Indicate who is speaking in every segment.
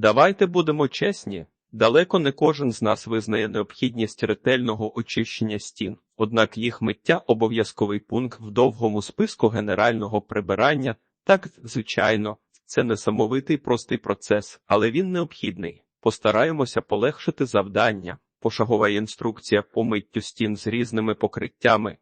Speaker 1: Давайте будемо чесні. Далеко не кожен з нас визнає необхідність ретельного очищення стін, однак їх миття обов'язковий пункт в довгому списку генерального прибирання. Так, звичайно, це не самовитий простий процес, але він необхідний. Постараємося полегшити завдання. Пошагова інструкція по миттю стін з різними покриттями.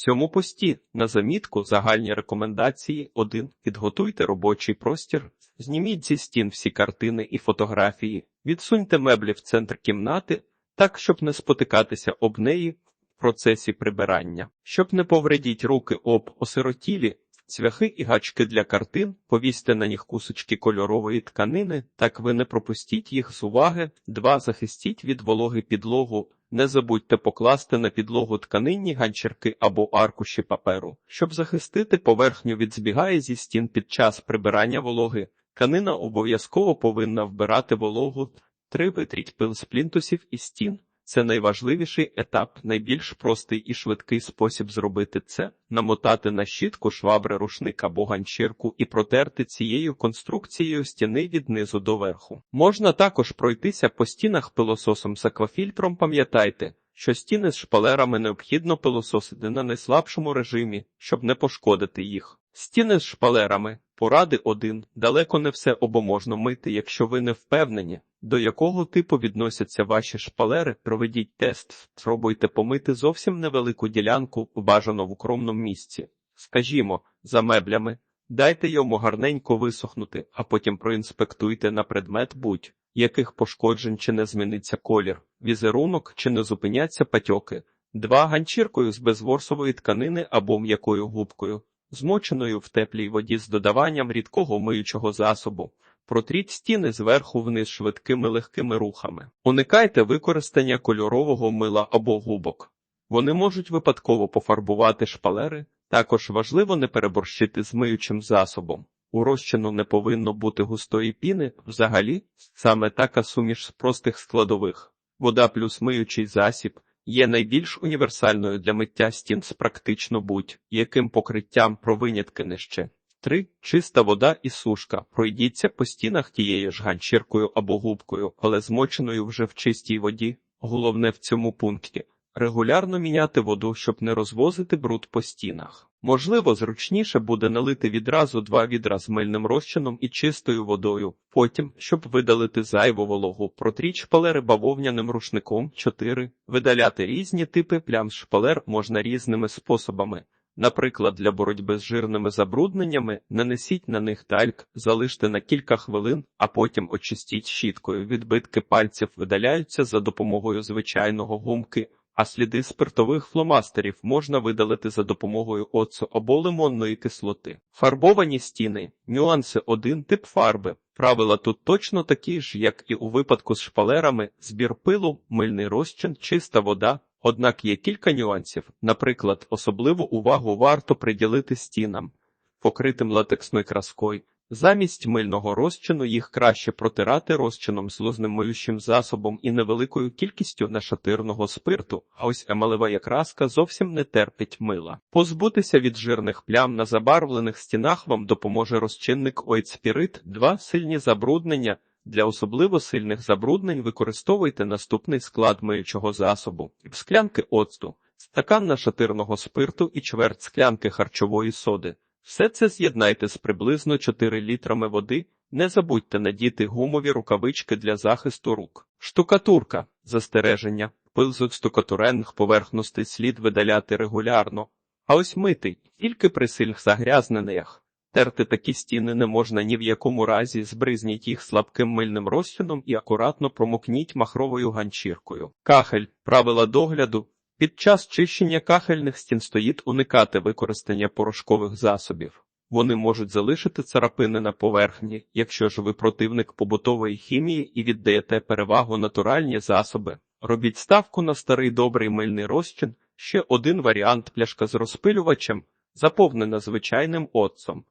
Speaker 1: Цьому пості на замітку загальні рекомендації 1. Підготуйте робочий простір, зніміть зі стін всі картини і фотографії, відсуньте меблі в центр кімнати, так, щоб не спотикатися об неї в процесі прибирання, щоб не повредіть руки об осиротілі, цвяхи і гачки для картин, повісьте на них кусочки кольорової тканини, так ви не пропустіть їх з уваги. 2. Захистіть від вологи підлогу. Не забудьте покласти на підлогу тканинні ганчірки або аркуші паперу, щоб захистити поверхню від збігає зі стін під час прибирання вологи. Тканина обов'язково повинна вбирати вологу. 3. Витріть пил з плінтусів і стін. Це найважливіший етап, найбільш простий і швидкий спосіб зробити це намотати на щітку швабри рушник або ганчірку і протерти цією конструкцією стіни від низу до верху. Можна також пройтися по стінах пилососом з аквафільтром. Пам'ятайте, що стіни з шпалерами необхідно пилососити на найслабшому режимі, щоб не пошкодити їх. Стіни з шпалерами. Поради 1. Далеко не все обоможно мити, якщо ви не впевнені, до якого типу відносяться ваші шпалери, проведіть тест, спробуйте помити зовсім невелику ділянку, бажано в укромному місці. Скажімо, за меблями, дайте йому гарненько висохнути, а потім проінспектуйте на предмет будь яких пошкоджень чи не зміниться колір, візерунок чи не зупиняться патьоки. Два ганчіркою з безворсової тканини або м'якою губкою, змоченою в теплій воді з додаванням рідкого миючого засобу. Протріть стіни зверху вниз швидкими легкими рухами. Уникайте використання кольорового мила або губок. Вони можуть випадково пофарбувати шпалери. Також важливо не переборщити з миючим засобом. У розчину не повинно бути густої піни, взагалі, саме така суміш з простих складових. Вода плюс миючий засіб є найбільш універсальною для миття стін з практично будь-яким покриттям про винятки не ще. 3. Чиста вода і сушка. Пройдіться по стінах тією ж ганчіркою або губкою, але змоченою вже в чистій воді. Головне в цьому пункті регулярно міняти воду, щоб не розвозити бруд по стінах. Можливо, зручніше буде налити відразу два відра з мильним розчином і чистою водою. Потім, щоб видалити зайву вологу, протріть шпалери бавовняним рушником. 4. Видаляти різні типи плям з шпалер можна різними способами. Наприклад, для боротьби з жирними забрудненнями нанесіть на них тальк, залиште на кілька хвилин, а потім очистіть щіткою. Відбитки пальців видаляються за допомогою звичайного гумки, а сліди спиртових фломастерів можна видалити за допомогою оцу або лимонної кислоти. Фарбовані стіни, нюанси 1 тип фарби. Правила тут точно такі ж, як і у випадку з шпалерами, збір пилу, мильний розчин, чиста вода. Однак є кілька нюансів. Наприклад, особливу увагу варто приділити стінам, покритим латексною краскою. Замість мильного розчину їх краще протирати розчином з лозним миючим засобом і невеликою кількістю нашатирного спирту, а ось емалева краска зовсім не терпить мила. Позбутися від жирних плям на забарвлених стінах вам допоможе розчинник Ойтспірит, два сильні забруднення. Для особливо сильних забруднень використовуйте наступний склад миючого засобу: склянки оцту, стакан нашатирного спирту і чверть склянки харчової соди. Все це з'єднайте з приблизно 4 літрами води. Не забудьте надіти гумові рукавички для захисту рук. Штукатурка застереження, пил з штукатуренних поверхностей слід видаляти регулярно, а ось митий тільки при сильних загрязненнях. Терти такі стіни не можна ні в якому разі, збризніть їх слабким мильним розчином і акуратно промокніть махровою ганчіркою. Кахель, правила догляду. Під час чищення кахельних стін стоїть уникати використання порошкових засобів. Вони можуть залишити царапини на поверхні, якщо ж ви противник побутової хімії і віддаєте перевагу натуральні засоби. Робіть ставку на старий добрий мильний розчин. Ще один варіант пляшка з розпилювачем, заповнена звичайним оцом.